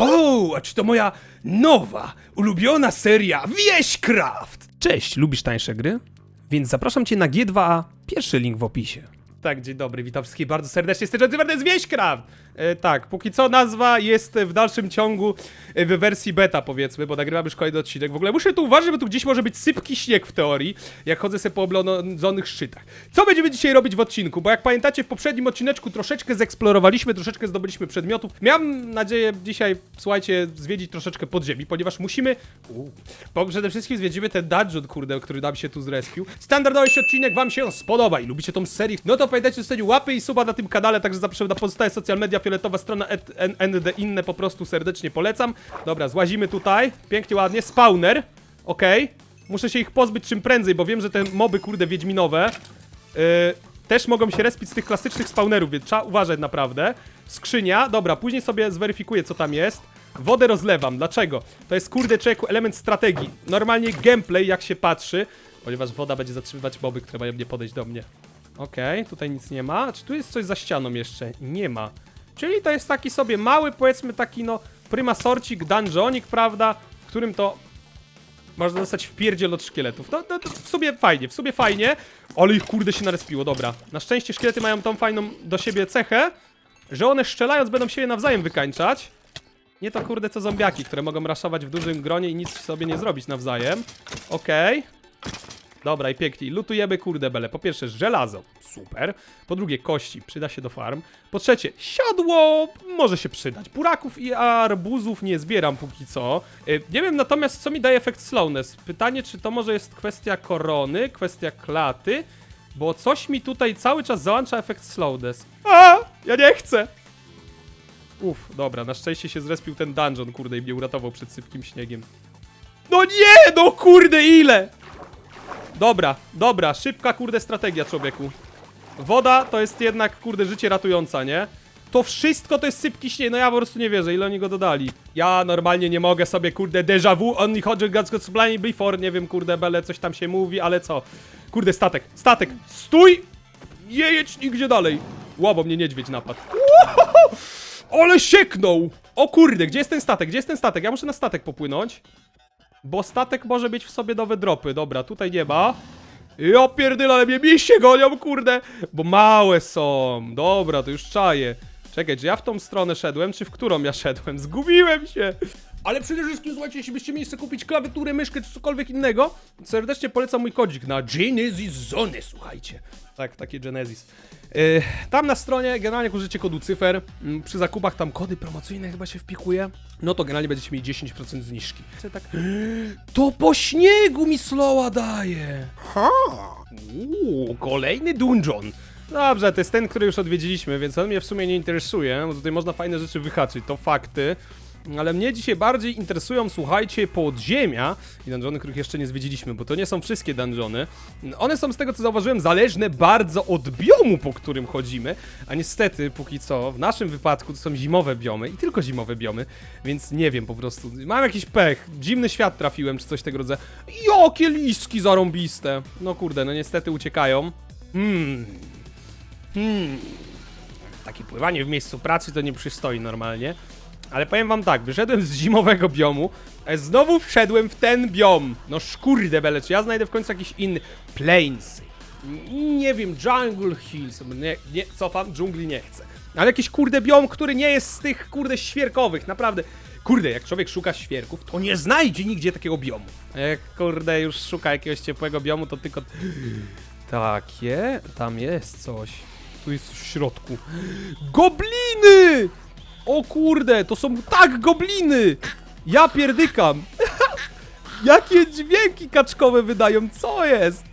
O, a czy to moja nowa, ulubiona seria Wieścraft? Cześć, lubisz tańsze gry? Więc zapraszam cię na G2A, pierwszy link w opisie. Tak, dzień dobry, witam wszystkich bardzo serdecznie, to jest Wieścraft! E, tak, póki co nazwa jest w dalszym ciągu e, w wersji beta powiedzmy, bo nagrywamy już kolejny odcinek. W ogóle muszę tu uważać, bo tu gdzieś może być sypki śnieg w teorii, jak chodzę sobie po oblodzonych szczytach. Co będziemy dzisiaj robić w odcinku? Bo jak pamiętacie, w poprzednim odcineczku troszeczkę zeksplorowaliśmy, troszeczkę zdobyliśmy przedmiotów. Miałem nadzieję dzisiaj, słuchajcie, zwiedzić troszeczkę podziemi, ponieważ musimy... Bo przede wszystkim zwiedzimy ten dungeon, kurde, który nam się tu zrespił. Standardowy odcinek wam się spodoba i lubicie tą serię, no to pamiętajcie, zostawić łapy i suba na tym kanale, także zapraszam na pozostałe social media, fioletowa strona ND inne po prostu serdecznie polecam. Dobra, złazimy tutaj, pięknie, ładnie, spawner, okej. Muszę się ich pozbyć czym prędzej, bo wiem, że te moby, kurde, wiedźminowe yy, też mogą się respić z tych klasycznych spawnerów, więc trzeba uważać naprawdę. Skrzynia, dobra, później sobie zweryfikuję, co tam jest. Wodę rozlewam, dlaczego? To jest, kurde, człowieku, element strategii. Normalnie gameplay, jak się patrzy, ponieważ woda będzie zatrzymywać moby, które mają nie podejść do mnie. Okej, tutaj nic nie ma. Czy tu jest coś za ścianą jeszcze? Nie ma. Czyli to jest taki sobie mały, powiedzmy taki no prima sorcik, dungeonik, prawda? W którym to można dostać w pierdziel od szkieletów. No, no to w sumie fajnie, w sumie fajnie. Ale ich kurde się narespiło, dobra. Na szczęście szkielety mają tą fajną do siebie cechę, że one strzelając będą siebie nawzajem wykańczać. Nie to kurde co zombiaki, które mogą raszować w dużym gronie i nic sobie nie zrobić nawzajem. Okej. Dobra i pięknie. Lutujemy kurde bele. Po pierwsze żelazo, super. Po drugie kości, przyda się do farm. Po trzecie siodło, może się przydać. Buraków i arbuzów nie zbieram póki co. Y, nie wiem natomiast co mi daje efekt slowness. Pytanie czy to może jest kwestia korony, kwestia klaty. Bo coś mi tutaj cały czas załącza efekt slowness. A, ja nie chcę. Uff, dobra, na szczęście się zrespił ten dungeon, kurde, i mnie uratował przed sypkim śniegiem. No nie, no kurde, ile? Dobra, dobra, szybka kurde strategia człowieku. Woda to jest jednak kurde życie ratująca, nie? To wszystko to jest sypki śnieg, no ja po prostu nie wierzę, ile oni go dodali. Ja normalnie nie mogę sobie kurde déjà vu, on chodzi God's Blind Before, nie wiem kurde bele, coś tam się mówi, ale co? Kurde statek, statek, stój! Nie jedź nigdzie dalej. Ło, mnie niedźwiedź napadł. Uhuhu! Ale sieknął! O kurde, gdzie jest ten statek, gdzie jest ten statek? Ja muszę na statek popłynąć. Bo statek może mieć w sobie nowe dropy. Dobra, tutaj nie ma. Ja pierdolę, ale mnie miście gonią, kurde. Bo małe są. Dobra, to już czaję. Czekaj, czy ja w tą stronę szedłem, czy w którą ja szedłem? Zgubiłem się. Ale przede wszystkim, słuchajcie, jeśli byście mieli sobie kupić klawiaturę, myszkę czy cokolwiek innego, serdecznie polecam mój kodzik na Genesis Zone, słuchajcie. Tak, taki Genesis. Yy, tam na stronie generalnie jak użycie kodu cyfer, mm, przy zakupach tam kody promocyjne chyba się wpikuje, no to generalnie będziecie mieli 10% zniżki. Co Tak, to po śniegu mi slowa daje. Ha! Uuu, kolejny dungeon. Dobrze, to jest ten, który już odwiedziliśmy, więc on mnie w sumie nie interesuje, bo tutaj można fajne rzeczy wyhaczyć, to fakty. Ale mnie dzisiaj bardziej interesują, słuchajcie, podziemia i dungeony, których jeszcze nie zwiedziliśmy, bo to nie są wszystkie dungeony. One są z tego, co zauważyłem, zależne bardzo od biomu, po którym chodzimy, a niestety, póki co, w naszym wypadku to są zimowe biomy i tylko zimowe biomy, więc nie wiem po prostu. Mam jakiś pech, dziwny świat trafiłem, czy coś tego rodzaju. Jakie liski zarąbiste! No kurde, no niestety uciekają. Hmm. Hmm. Takie pływanie w miejscu pracy to nie przystoi normalnie. Ale powiem wam tak, wyszedłem z zimowego biomu, a znowu wszedłem w ten biom. No szkurde bele, czy ja znajdę w końcu jakiś inny... Plains. Nie wiem, Jungle Hills. Nie, nie, cofam, dżungli nie chcę. Ale jakiś kurde biom, który nie jest z tych kurde świerkowych, naprawdę. Kurde, jak człowiek szuka świerków, to nie znajdzie nigdzie takiego biomu. A jak kurde już szuka jakiegoś ciepłego biomu, to tylko... Takie? Tam jest coś. Tu jest w środku. Gobliny! O kurde, to są tak gobliny! Ja pierdykam! Jakie dźwięki kaczkowe wydają, co jest?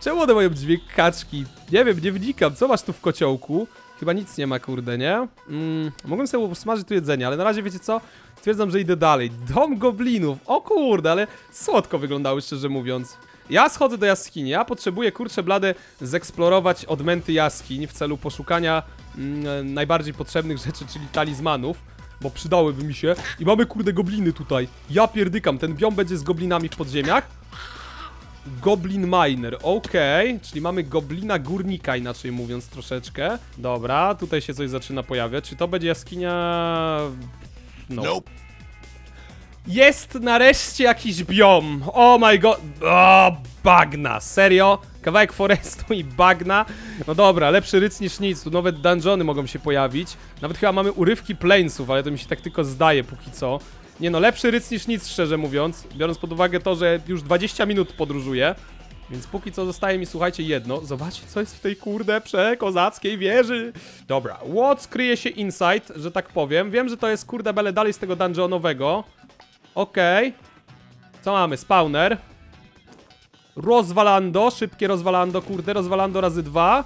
Czemu one mają dźwięk kaczki? Nie wiem, nie wnikam, co masz tu w kociołku? Chyba nic nie ma, kurde, nie? Mm, mogłem sobie usmażyć tu jedzenie, ale na razie wiecie co? Stwierdzam, że idę dalej. Dom goblinów, o kurde, ale słodko wyglądały, szczerze mówiąc. Ja schodzę do jaskini, ja potrzebuję, kurczę blade, zeksplorować odmęty jaskiń w celu poszukania mm, najbardziej potrzebnych rzeczy, czyli talizmanów, bo przydałyby mi się. I mamy, kurde, gobliny tutaj. Ja pierdykam, ten biom będzie z goblinami w podziemiach. Goblin Miner, okej, czyli mamy goblina górnika, inaczej mówiąc troszeczkę. Dobra, tutaj się coś zaczyna pojawiać. Czy to będzie jaskinia No. Jest nareszcie jakiś biom. Oh my god. O, bagna. Serio? Kawałek forestu i bagna? No dobra, lepszy ryc niż nic. Tu nowe dungeony mogą się pojawić. Nawet chyba mamy urywki planesów, ale to mi się tak tylko zdaje póki co. Nie no, lepszy ryc niż nic, szczerze mówiąc. Biorąc pod uwagę to, że już 20 minut podróżuję. Więc póki co zostaje mi, słuchajcie, jedno. Zobaczcie, co jest w tej kurde przekozackiej wieży. Dobra, Watts kryje się inside, że tak powiem. Wiem, że to jest kurde bele dalej z tego dungeonowego. Okej. Co mamy? Spawner. Rozwalando, szybkie rozwalando, kurde, rozwalando razy dwa.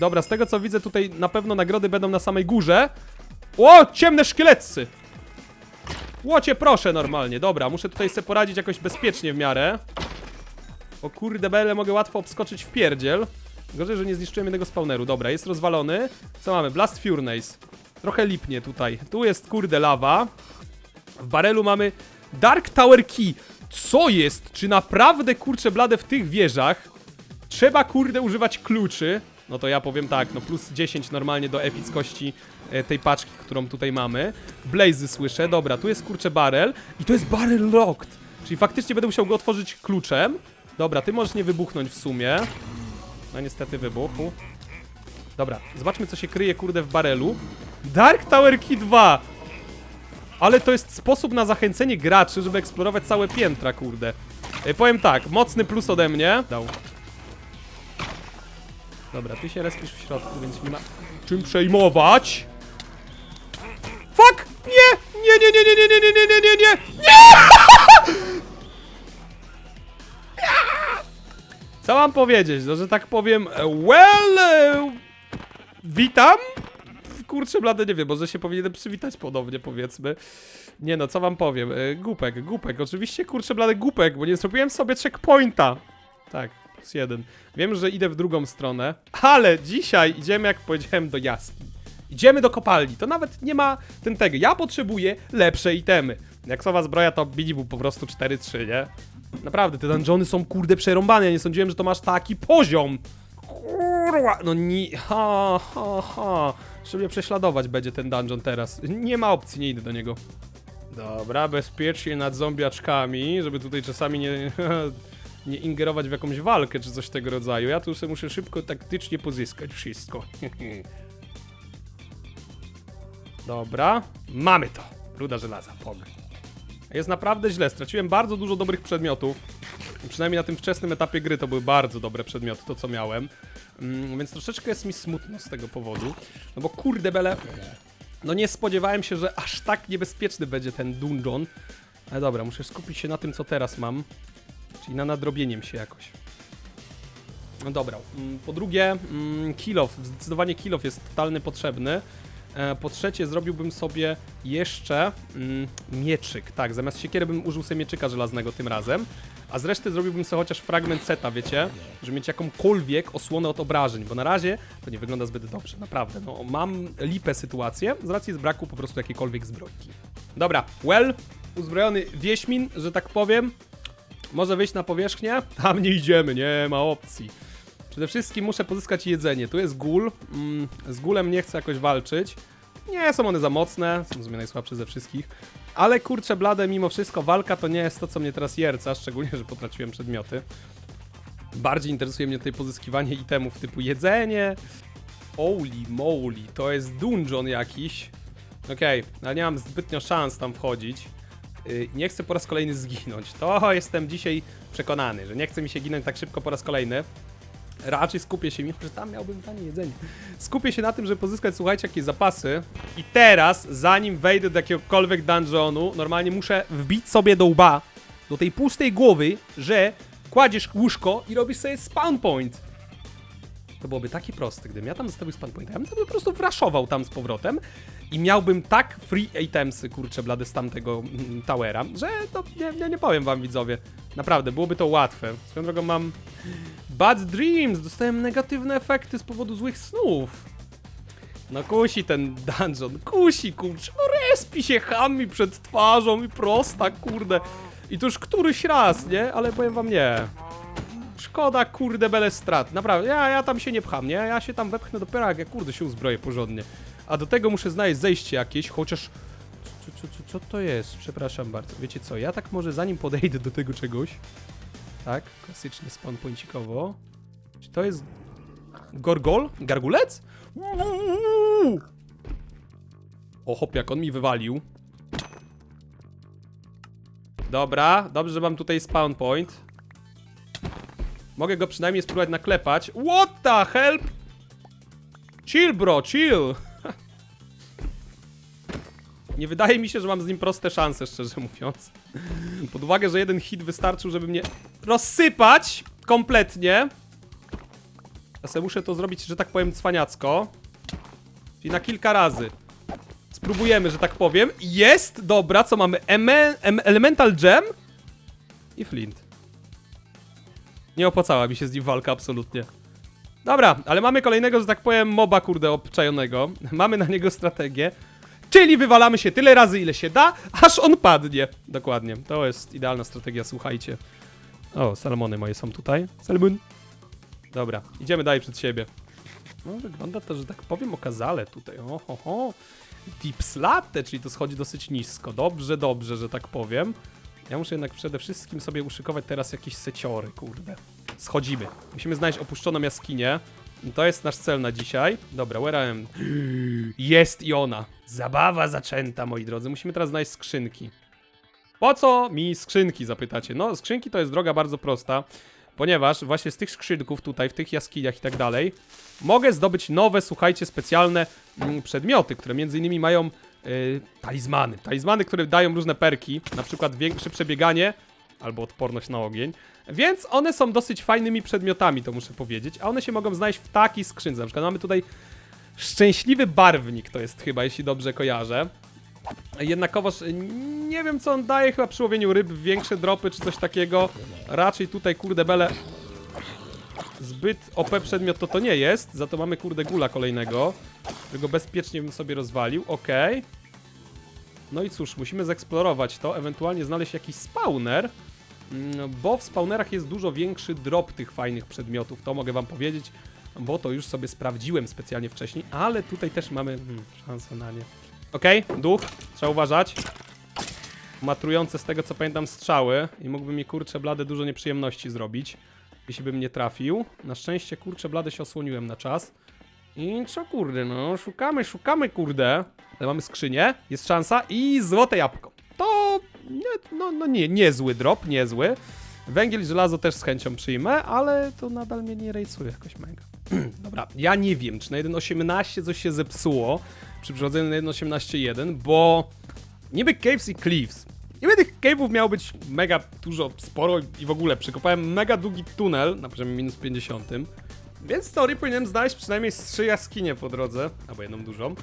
Dobra, z tego co widzę tutaj na pewno nagrody będą na samej górze. O, ciemne szkieletcy! Łocie proszę normalnie, dobra, muszę tutaj sobie poradzić jakoś bezpiecznie w miarę. O kurde bele, mogę łatwo obskoczyć w pierdziel. Gorzej, że nie zniszczyłem jednego spawneru. Dobra, jest rozwalony. Co mamy? Blast Furnace. Trochę lipnie tutaj. Tu jest kurde lawa. W barelu mamy Dark Tower Key. Co jest? Czy naprawdę kurcze blade w tych wieżach trzeba kurde używać kluczy? No to ja powiem tak, no plus 10 normalnie do epickości e, tej paczki, którą tutaj mamy. Blazy słyszę, dobra, tu jest kurcze barel i to jest barrel locked. Czyli faktycznie będę musiał go otworzyć kluczem. Dobra, ty możesz nie wybuchnąć w sumie. No niestety wybuchł. Dobra, zobaczmy co się kryje kurde w barelu. Dark Tower Key 2! Ale to jest sposób na zachęcenie graczy, żeby eksplorować całe piętra, kurde. Ej, powiem tak, mocny plus ode mnie. Dał. Dobra, ty się respisz w środku, więc nie ma czym przejmować. Fuck! Nie! Nie, nie, nie, nie, nie, nie, nie, nie, nie, nie, nie! Nie! Co mam powiedzieć? No, że tak powiem, e, well... e, Witam? Kurczę blady, nie wiem, może się powinienem przywitać ponownie, powiedzmy. Nie no, co wam powiem? E, Głupek, głupek, oczywiście kurczę blady głupek, bo nie zrobiłem sobie checkpointa. Tak, plus jeden. Wiem, że idę w drugą stronę, ale dzisiaj idziemy, jak powiedziałem, do jaskini. Idziemy do kopalni, to nawet nie ma ten tego. Ja potrzebuję lepsze itemy. Jak sowa zbroja, to minimum po prostu 4-3, nie? Naprawdę, te dungeony są kurde przerąbane, ja nie sądziłem, że to masz taki poziom. Kurwa, no nie, ha, ha, ha. Mnie prześladować będzie ten dungeon teraz. Nie ma opcji, nie idę do niego. Dobra, bezpiecznie nad zombiaczkami, żeby tutaj czasami nie, nie ingerować w jakąś walkę czy coś tego rodzaju. Ja tu sobie muszę szybko, taktycznie pozyskać wszystko. Dobra, mamy to. Ruda żelaza, pog. Jest naprawdę źle, straciłem bardzo dużo dobrych przedmiotów. Przynajmniej na tym wczesnym etapie gry to były bardzo dobre przedmioty, to co miałem. Mm, więc troszeczkę jest mi smutno z tego powodu. No bo kurde bele, no nie spodziewałem się, że aż tak niebezpieczny będzie ten dungeon. Ale dobra, muszę skupić się na tym, co teraz mam. Czyli na nadrobieniem się jakoś. No dobra. mm, Po drugie, mm, kill off. Zdecydowanie kill off jest totalny potrzebny. E, Po trzecie, zrobiłbym sobie jeszcze mm, mieczyk. Tak, zamiast siekiery bym użył sobie mieczyka żelaznego tym razem. A z reszty zrobiłbym sobie chociaż fragment seta, wiecie? Żeby mieć jakąkolwiek osłonę od obrażeń, bo na razie to nie wygląda zbyt dobrze, naprawdę. No, mam lipę sytuację z racji z braku po prostu jakiejkolwiek zbrojki. Dobra, well, uzbrojony wieśmin, że tak powiem, może wyjść na powierzchnię? Tam nie idziemy, nie ma opcji. Przede wszystkim muszę pozyskać jedzenie. Tu jest gól. Mm, z gólem nie chcę jakoś walczyć. Nie są one za mocne, są w sumie najsłabsze ze wszystkich. Ale kurczę blade, mimo wszystko walka to nie jest to, co mnie teraz jerca, szczególnie, że potraciłem przedmioty. Bardziej interesuje mnie tutaj pozyskiwanie itemów typu jedzenie. Holy moly, to jest dungeon jakiś. Okej, ale nie mam zbytnio szans tam wchodzić. Yy, nie chcę po raz kolejny zginąć. To jestem dzisiaj przekonany, że nie chce mi się ginąć tak szybko po raz kolejny. Raczej skupię się, mimo że tam miałbym tanie jedzenie. Skupię się na tym, żeby pozyskać, słuchajcie, jakieś zapasy. I teraz, zanim wejdę do jakiegokolwiek dungeonu, normalnie muszę wbić sobie do łba, do tej pustej głowy, że kładziesz łóżko i robisz sobie spawn point. To byłoby takie proste, gdybym ja tam zostawił spawn point. Ja bym to po prostu wraszował tam z powrotem i miałbym tak free itemsy, kurczę, blady z tamtego mm, towera, że no, nie, nie, nie powiem wam, widzowie. Naprawdę, byłoby to łatwe. Swoją drogą mam Bad Dreams, dostałem negatywne efekty z powodu złych snów. No kusi ten dungeon, kusi kurczę, no respi się chami przed twarzą i prosta, kurde. I to już któryś raz, nie? Ale powiem wam nie. Szkoda, kurde, bele strat. Naprawdę, ja, ja tam się nie pcham, nie? Ja się tam wepchnę dopiero jak ja, kurde, się uzbroję porządnie. A do tego muszę znaleźć zejście jakieś, chociaż... co, co, co, co to jest? Przepraszam bardzo. Wiecie co, ja tak może zanim podejdę do tego czegoś, tak, klasycznie spawn pointikowo. Czy to jest gorgol? Gargulec? Uuu! O hop, jak on mi wywalił. Dobra, dobrze, że mam tutaj spawn point. Mogę go przynajmniej spróbować naklepać. What the help? Chill, bro, chill. Nie wydaje mi się, że mam z nim proste szanse, szczerze mówiąc. Pod uwagę, że jeden hit wystarczył, żeby mnie rozsypać kompletnie. Ja sobie muszę to zrobić, że tak powiem, cwaniacko. Czyli na kilka razy. Spróbujemy, że tak powiem. Jest! Dobra, co mamy? Eme em elemental Gem i Flint. Nie opłacała mi się z nim walka, absolutnie. Dobra, ale mamy kolejnego, że tak powiem, moba, kurde, obczajonego. Mamy na niego strategię. Czyli wywalamy się tyle razy, ile się da, aż on padnie. Dokładnie. To jest idealna strategia, słuchajcie. O, salmony moje są tutaj. Salmon. Dobra, idziemy dalej przed siebie. No, wygląda to, że tak powiem, okazale tutaj. O, ho, ho. Deep slatte, czyli to schodzi dosyć nisko. Dobrze, dobrze, że tak powiem. Ja muszę jednak przede wszystkim sobie uszykować teraz jakieś seciory, kurde. Schodzimy. Musimy znaleźć opuszczoną jaskinię. To jest nasz cel na dzisiaj. Dobra, where am? Jest i ona. Zabawa zaczęta, moi drodzy. Musimy teraz znaleźć skrzynki. Po co mi skrzynki, zapytacie? No, skrzynki to jest droga bardzo prosta, ponieważ właśnie z tych skrzynków tutaj, w tych jaskiniach i tak dalej, mogę zdobyć nowe, słuchajcie, specjalne mm, przedmioty, które między innymi mają y, talizmany. Talizmany, które dają różne perki, na przykład większe przebieganie albo odporność na ogień. Więc one są dosyć fajnymi przedmiotami, to muszę powiedzieć, a one się mogą znaleźć w takiej skrzynce. Na przykład mamy tutaj szczęśliwy barwnik, to jest chyba, jeśli dobrze kojarzę. Jednakowoż y, nie wiem co on daje, chyba przy łowieniu ryb większe dropy czy coś takiego. Raczej tutaj kurde bele zbyt OP przedmiot to to nie jest, za to mamy kurde gula kolejnego, którego bezpiecznie bym sobie rozwalił, okej. No i cóż, musimy zeksplorować to, ewentualnie znaleźć jakiś spawner, mm, bo w spawnerach jest dużo większy drop tych fajnych przedmiotów, to mogę wam powiedzieć, bo to już sobie sprawdziłem specjalnie wcześniej, ale tutaj też mamy hmm, szansę na nie. Okej, duch, trzeba uważać. Matrujące z tego co pamiętam strzały i mógłby mi kurczę blade dużo nieprzyjemności zrobić, jeśli bym nie trafił. Na szczęście kurczę blade się osłoniłem na czas. I co kurde, no szukamy, szukamy kurde. Ale mamy skrzynię, jest szansa i złote jabłko. To nie, no, no nie, niezły drop, niezły. Węgiel i żelazo też z chęcią przyjmę, ale to nadal mnie nie rejsuje jakoś mega. Dobra, ja nie wiem, czy na 1.18 coś się zepsuło przy przechodzeniu na 1.18.1, bo niby Caves i Cliffs. Niby tych cave'ów miało być mega dużo, sporo i w ogóle przekopałem mega długi tunel na poziomie minus 50, więc w teorii powinienem znaleźć przynajmniej trzy jaskinie po drodze, albo jedną dużą.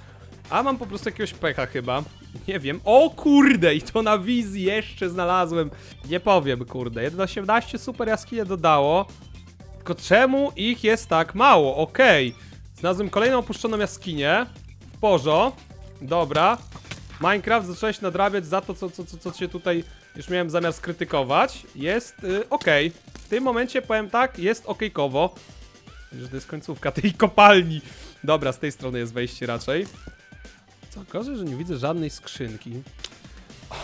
A mam po prostu jakiegoś pecha chyba. Nie wiem. O kurde, i to na wizji jeszcze znalazłem. Nie powiem, kurde. 1.18 super jaskinie dodało. Tylko czemu ich jest tak mało? Okej. Znalazłem kolejną opuszczoną jaskinię. W porzo. Dobra. Minecraft zacząłeś nadrabiać za to, co, co, co, co się tutaj już miałem zamiar skrytykować. Jest y, okej. W tym momencie powiem tak, jest okejkowo. Że to jest końcówka tej kopalni. Dobra, z tej strony jest wejście raczej. Co gorzej, że nie widzę żadnej skrzynki.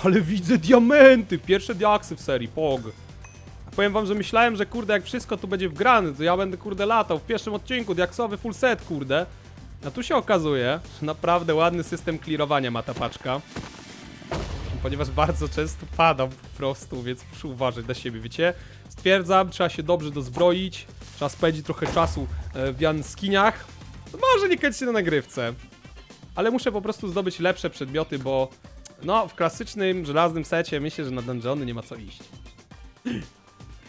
Ale widzę diamenty! Pierwsze diaksy w serii, pog. Powiem wam, że myślałem, że kurde, jak wszystko tu będzie wgrane, to ja będę kurde latał w pierwszym odcinku, diaksowy full set, kurde. A tu się okazuje, że naprawdę ładny system clearowania ma ta paczka. Ponieważ bardzo często padam po prostu, więc muszę uważać na siebie, wiecie? Stwierdzam, trzeba się dobrze dozbroić, trzeba spędzić trochę czasu e, w jaskiniach. Może nie kończyć się na nagrywce. Ale muszę po prostu zdobyć lepsze przedmioty, bo no, w klasycznym, żelaznym secie myślę, że na dungeony nie ma co iść.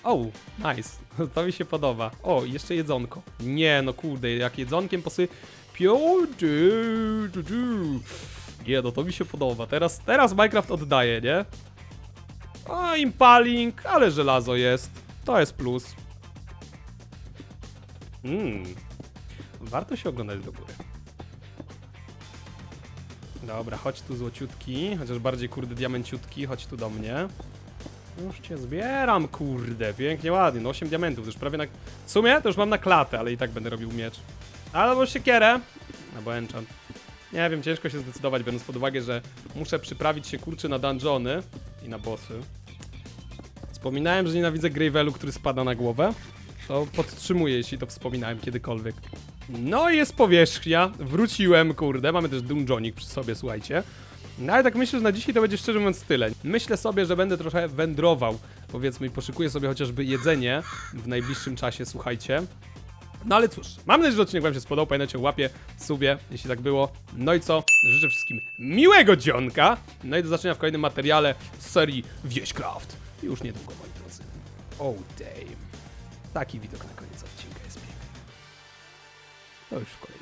O, nice. To mi się podoba. O, jeszcze jedzonko. Nie, no kurde, jak jedzonkiem posypią... du, du, du. Nie, no to mi się podoba. Teraz, teraz Minecraft oddaje, nie? O, impaling, ale żelazo jest. To jest plus. Mmm. Warto się oglądać do góry. Dobra, chodź tu złociutki, chociaż bardziej kurde diamenciutki, chodź tu do mnie. Już cię zbieram, kurde, pięknie, ładnie, no 8 diamentów, to już prawie na... W sumie to już mam na klatę, ale i tak będę robił miecz. Albo siekierę, albo enchant. Nie wiem, ciężko się zdecydować, biorąc pod uwagę, że muszę przyprawić się kurczę na dungeony i na bossy. Wspominałem, że nienawidzę Gravelu, który spada na głowę. To podtrzymuję, jeśli to wspominałem kiedykolwiek. No i jest powierzchnia. Wróciłem, kurde. Mamy też dungeonik przy sobie, słuchajcie. No ale tak myślę, że na dzisiaj to będzie szczerze mówiąc tyle. Myślę sobie, że będę trochę wędrował, powiedzmy, i poszykuję sobie chociażby jedzenie w najbliższym czasie, słuchajcie. No ale cóż, mam nadzieję, że odcinek wam się spodobał, pamiętajcie o łapie, subie, jeśli tak było. No i co? Życzę wszystkim miłego dzionka, no i do zobaczenia w kolejnym materiale z serii Wieścraft. Już niedługo, moi drodzy. Oh damn. Taki widok na koniec odcinka jest piękny. To już w kolejnym.